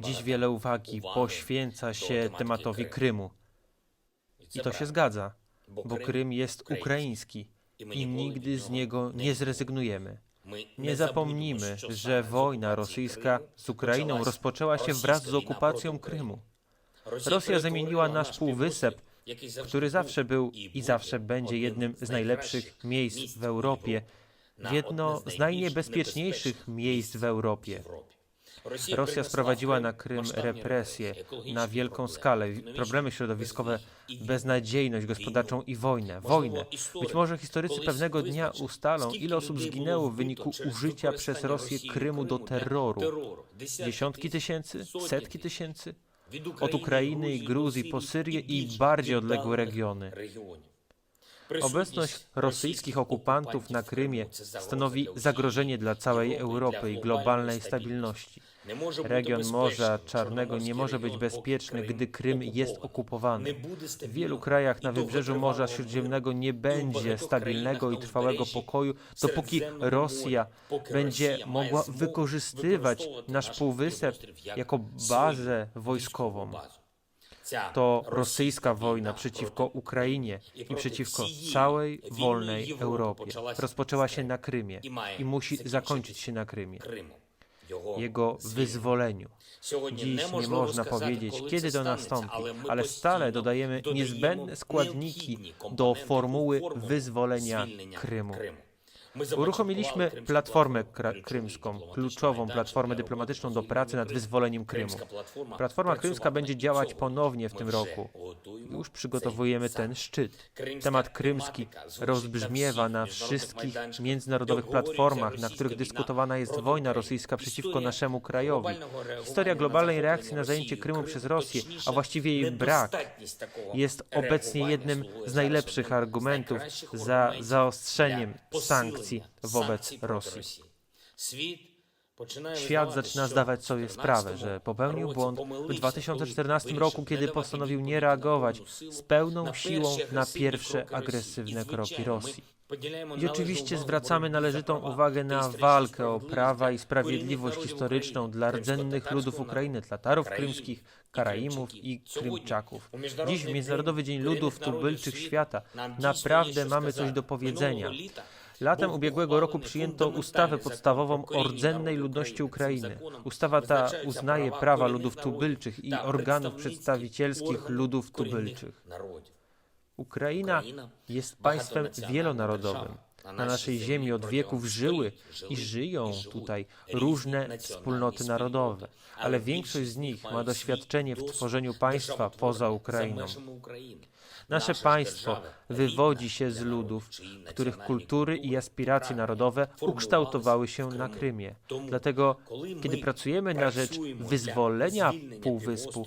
Dziś wiele uwagi poświęca się tematowi Krymu. I to się zgadza, bo Krym jest ukraiński i nigdy z niego nie zrezygnujemy. Nie zapomnijmy, że wojna rosyjska z Ukrainą rozpoczęła się wraz z okupacją Krymu. Rosja zamieniła nasz półwysep, który zawsze był i zawsze będzie jednym z najlepszych miejsc w Europie, w jedno z najniebezpieczniejszych miejsc w Europie. Rosja sprowadziła na Krym represje na wielką skalę, problemy środowiskowe, beznadziejność gospodarczą i wojnę. Wojnę. Być może historycy pewnego dnia ustalą, ile osób zginęło w wyniku użycia przez Rosję Krymu do terroru. Dziesiątki tysięcy? Setki tysięcy? Od Ukrainy i Gruzji po Syrię i bardziej odległe regiony. Obecność rosyjskich okupantów na Krymie stanowi zagrożenie dla całej Europy i globalnej stabilności. Region Morza Czarnego nie może być bezpieczny, gdy Krym jest okupowany. W wielu krajach na wybrzeżu Morza Śródziemnego nie będzie stabilnego i trwałego pokoju, dopóki Rosja będzie mogła wykorzystywać nasz półwysep jako bazę wojskową. To rosyjska wojna przeciwko Ukrainie i przeciwko całej wolnej Europie. Rozpoczęła się na Krymie i musi zakończyć się na Krymie, jego wyzwoleniu. Dziś nie można powiedzieć, kiedy to nastąpi, ale stale dodajemy niezbędne składniki do formuły wyzwolenia Krymu. Uruchomiliśmy platformę krymską, kluczową platformę dyplomatyczną do pracy nad wyzwoleniem Krymu. Platforma krymska będzie działać ponownie w tym roku. Już przygotowujemy ten szczyt. Temat krymski rozbrzmiewa na wszystkich międzynarodowych platformach, na których dyskutowana jest wojna rosyjska przeciwko naszemu krajowi. Historia globalnej reakcji na zajęcie Krymu przez Rosję, a właściwie jej brak, jest obecnie jednym z najlepszych argumentów za zaostrzeniem sankcji wobec Rosji. Świat zaczyna zdawać sobie sprawę, że popełnił błąd w 2014 roku, kiedy postanowił nie reagować z pełną siłą na pierwsze agresywne kroki Rosji. I oczywiście zwracamy należytą uwagę na walkę o prawa i sprawiedliwość historyczną dla rdzennych ludów Ukrainy, Tatarów krymskich, Karaimów i Krymczaków. Dziś, w Międzynarodowy Dzień Ludów Tubylczych Świata, naprawdę mamy coś do powiedzenia. Latem ubiegłego roku przyjęto ustawę podstawową o rdzennej ludności Ukrainy. Ustawa ta uznaje prawa ludów tubylczych i organów przedstawicielskich ludów tubylczych. Ukraina jest państwem wielonarodowym. Na naszej ziemi od wieków żyły i żyją tutaj różne wspólnoty narodowe, ale większość z nich ma doświadczenie w tworzeniu państwa poza Ukrainą. Nasze państwo wywodzi się z ludów, których kultury i aspiracje narodowe ukształtowały się na Krymie. Dlatego, kiedy pracujemy na rzecz wyzwolenia Półwyspu,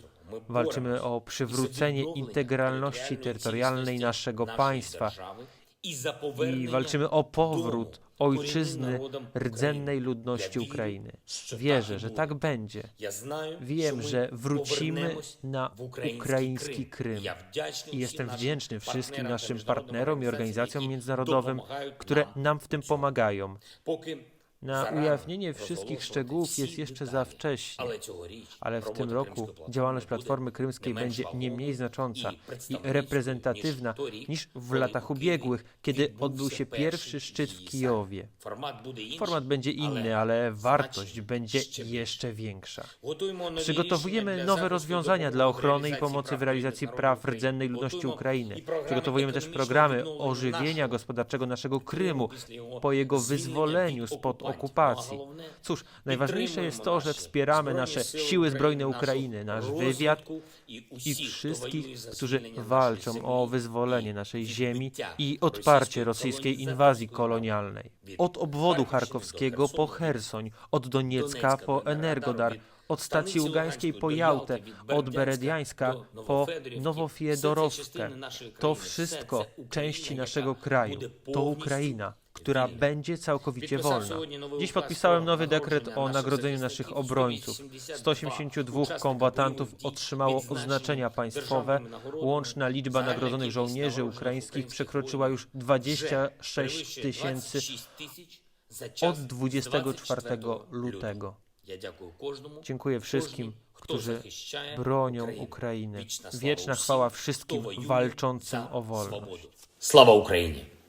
walczymy o przywrócenie integralności terytorialnej naszego państwa i walczymy o powrót ojczyzny rdzennej ludności Ukrainy. Wierzę, że tak będzie. Wiem, że wrócimy na ukraiński Krym i jestem wdzięczny wszystkim naszym partnerom i organizacjom międzynarodowym, które nam w tym pomagają. Na ujawnienie wszystkich szczegółów jest jeszcze za wcześnie, ale w tym roku działalność Platformy Krymskiej będzie nie mniej znacząca i reprezentatywna niż w latach ubiegłych, kiedy odbył się pierwszy szczyt w Kijowie. Format będzie inny, ale wartość będzie jeszcze większa. Przygotowujemy nowe rozwiązania dla ochrony i pomocy w realizacji praw rdzennej ludności Ukrainy. Przygotowujemy też programy ożywienia gospodarczego naszego Krymu po jego wyzwoleniu spod okupacji. Cóż, najważniejsze jest to, że wspieramy nasze siły zbrojne Ukrainy, nasz wywiad i wszystkich, którzy walczą o wyzwolenie naszej ziemi i odparcie rosyjskiej inwazji kolonialnej. Od obwodu charkowskiego po Hersoń, od Doniecka po Energodar, od stacji ługańskiej po Jałtę, od Berediańska po Nowofiedorowskę. To wszystko części naszego kraju. To Ukraina, która będzie całkowicie wolna. Dziś podpisałem nowy dekret o nagrodzeniu naszych obrońców. 182 kombatantów otrzymało oznaczenia państwowe. Łączna liczba nagrodzonych żołnierzy ukraińskich przekroczyła już 26 tysięcy od 24 lutego. Dziękuję wszystkim, którzy bronią Ukrainy. Wieczna chwała wszystkim walczącym o wolność. Sława Ukrainie!